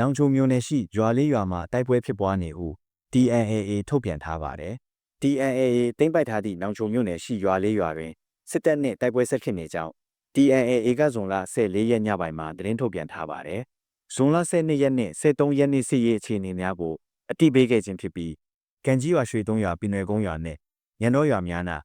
နောင်ချုံမြို့နယ်ရှိရွာလေးရွာမှာတိုက်ပွဲဖြစ်ပွားနေဟု TNAA ထုတ်ပြန်ထားပါတယ်။ TNAA သိမ်းပိုက်ထားသည့်နောင်ချုံမြို့နယ်ရှိရွာလေးရွာတွင်စစ်တပ်နှင့်တိုက်ပွဲဆက်ဖြစ်နေကြောင်း TNAA ကဇွန်လ14ရက်ညပိုင်းမှာသတင်းထုတ်ပြန်ထားပါတယ်။ဇွန်လ12ရက်နှင့်13ရက်နေ့စစ်ရေးအခြေအနေများကိုအတိပေးခဲ့ခြင်းဖြစ်ပြီးကံကြီးရွာရွှေသုံးရွာပြည်နယ်ကုန်းရွာနှင့်ရန်တော်ရွာများနာ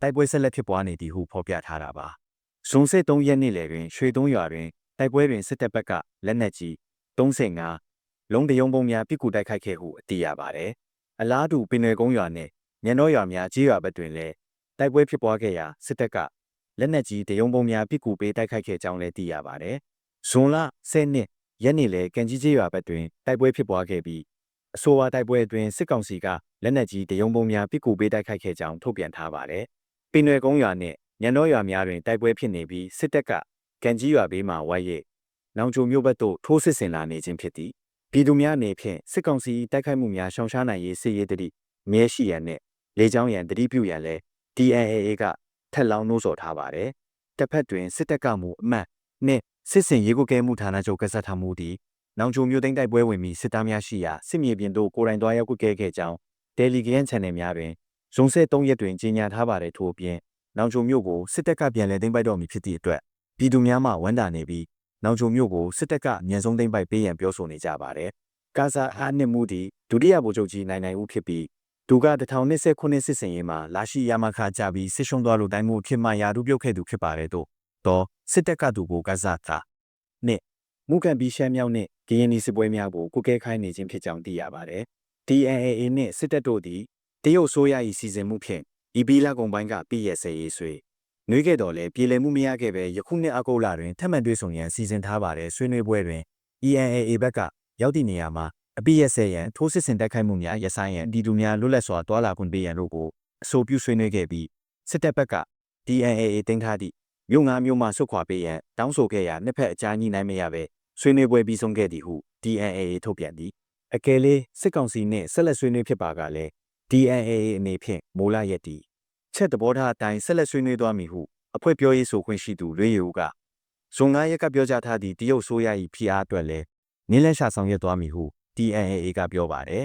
တိုက်ပွဲဆက်လက်ဖြစ်ပွားနေသည်ဟုဖော်ပြထားတာပါ။ဇွန်13ရက်နေ့လယ်တွင်ရွှေသုံးရွာတွင်တိုက်ပွဲတွင်စစ်တပ်ဘက်ကလက်နက်ကြီး 35လုံးတယုံပုံများပြစ်ကူတိုက်ခိုက်ခဲ့ဟုအသိရပါတယ်။အလားတူပင်နယ်ကုန်းရွာနှင့်ညံတော်ရွာများကြီးရွာဘက်တွင်လည်းတိုက်ပွဲဖြစ်ပွားခဲ့ရာစစ်တပ်ကလက်နက်ကြီးတယုံပုံများပြစ်ကူပေးတိုက်ခိုက်ခဲ့ကြောင်းလည်းသိရပါတယ်။ဇွန်လ10နှစ်ရက်နေ့လေကံကြီးကြီးရွာဘက်တွင်တိုက်ပွဲဖြစ်ပွားခဲ့ပြီးအဆိုပါတိုက်ပွဲအတွင်းစစ်ကောင်စီကလက်နက်ကြီးတယုံပုံများပြစ်ကူပေးတိုက်ခိုက်ခဲ့ကြောင်းထုတ်ပြန်ထားပါတယ်။ပင်နယ်ကုန်းရွာနှင့်ညံတော်ရွာများတွင်တိုက်ပွဲဖြစ်နေပြီးစစ်တပ်ကကံကြီးရွာဘေးမှဝိုင်းရိပ် နောင်ချိုမြို့ဘက်သို့ထိုးစစ်ဆင်လာနေခြင်းဖြစ်သည်ပြည်သူများအနေဖြင့်စစ်ကောင်စီတိုက်ခိုက်မှုများရှောင်ရှားနိုင်ရေးစစ်ရေးတတိမြဲရှိရန်နှင့်လေကြောင်းရန်တတိပြုရန်လဲ DNAA ကထက်လောင်းနှိုးဆော်ထားပါတယ်တစ်ဖက်တွင်စစ်တပ်ကမူအမှတ်နှင့်စစ်စင်ရေးကိုကဲမှုဌာနချုပ်ကစားထားမှုသည်နောင်ချိုမြို့သိမ်းတိုက်ပွဲဝင်ပြီးစစ်သားများရှိရာစစ်မြေပြင်သို့ကိုယ်တိုင်သွားရောက်ကွက်ကဲခဲ့ကြောင်း Telegram Channel များတွင်ဇွန်73ရက်တွင်ကြေညာထားပါတယ်ထို့အပြင်နောင်ချိုမြို့ကိုစစ်တပ်ကပြန်လည်သိမ်းပိုက်တော်မူဖြစ်သည့်အတွက်ပြည်သူများမှဝန်တာနေပြီး နောင်ချုံမြို့ကိုစစ်တပ်ကအမြန်ဆုံးသိမ်းပိုက်ပေးရန်ပြောဆိုနေကြပါတယ်။ကာဇာအားနှစ်မှုသည်ဒုတိယဗိုလ်ချုပ်ကြီးနိုင်နိုင်ဦးဖြစ်ပြီးသူက1029စစ်စင်ရေးမှာလာရှိရမခကြပြီးစစ်ရှုံးသွားလို့တိုင်းမှုဖြစ်မှရာထူးပြုတ်ခဲ့သူဖြစ်ပါတယ်တော့တော့စစ်တပ်ကသူကိုကာဇာသာနှစ်မူကန်ပြီးရှမ်းမြောက်နှင့်ကရင်နီစစ်ပွဲများကိုကုကဲခိုင်းနေခြင်းဖြစ်ကြောင်းသိရပါတယ်။ DNAA နှင့်စစ်တပ်တို့သည်တရုတ်ဆိုးရ၏စီစဉ်မှုဖြင့်ဤပီလာကုံပိုင်းကပြည်ရဆဲရေးဆွေ နှွေးခဲ့တော်လဲပြည်လည်မှုမရခဲ့ပဲယခုနှစ်အကုတ်လတွင်ထပ်မံတွေ့ဆုံရန်စီစဉ်ထားပါတယ်ဆွေးနွေးပွဲတွင် ENAA ဘက်ကရောက်သည့်နေရာမှာအပိရက်ဆဲရန်ထိုးစစ်ဆင်တိုက်ခိုက်မှုများရဆိုင်ရန်ဒီလူများလွတ်လပ်စွာတွာလာခွင့်ပေးရန်တို့ကိုအဆိုပြုဆွေးနွေးခဲ့ပြီးစစ်တပ်ဘက်က DNAA တင်ထားသည့်မြို့ငါမြို့မှဆုတ်ခွာပေးရန်တောင်းဆိုခဲ့ရာနှစ်ဖက်အကြားညှိနှိုင်းမရပဲဆွေးနွေးပွဲပြီးဆုံးခဲ့သည်ဟု DNAA ထုတ်ပြန်သည်အကယ်လေးစစ်ကောင်စီနှင့်ဆက်လက်ဆွေးနွေးဖြစ်ပါကလည်း DNAA အနေဖြင့်မိုးလာရက်တီ ချက်သဘောထားအတိုင်းဆက်လက်ဆွေးနွေးသွားမည်ဟုအဖွဲ့ပြောရေးဆိုခွင့်ရှိသူလွေယူကဇွန်9ရက်ကပြောကြားထားသည့်တရုတ်ဆိုးရ၏ဖိအားအတွက်လည်းနင်းလဲရှာဆောင်ရွက်သွားမည်ဟု TNAA ကပြောပါတယ်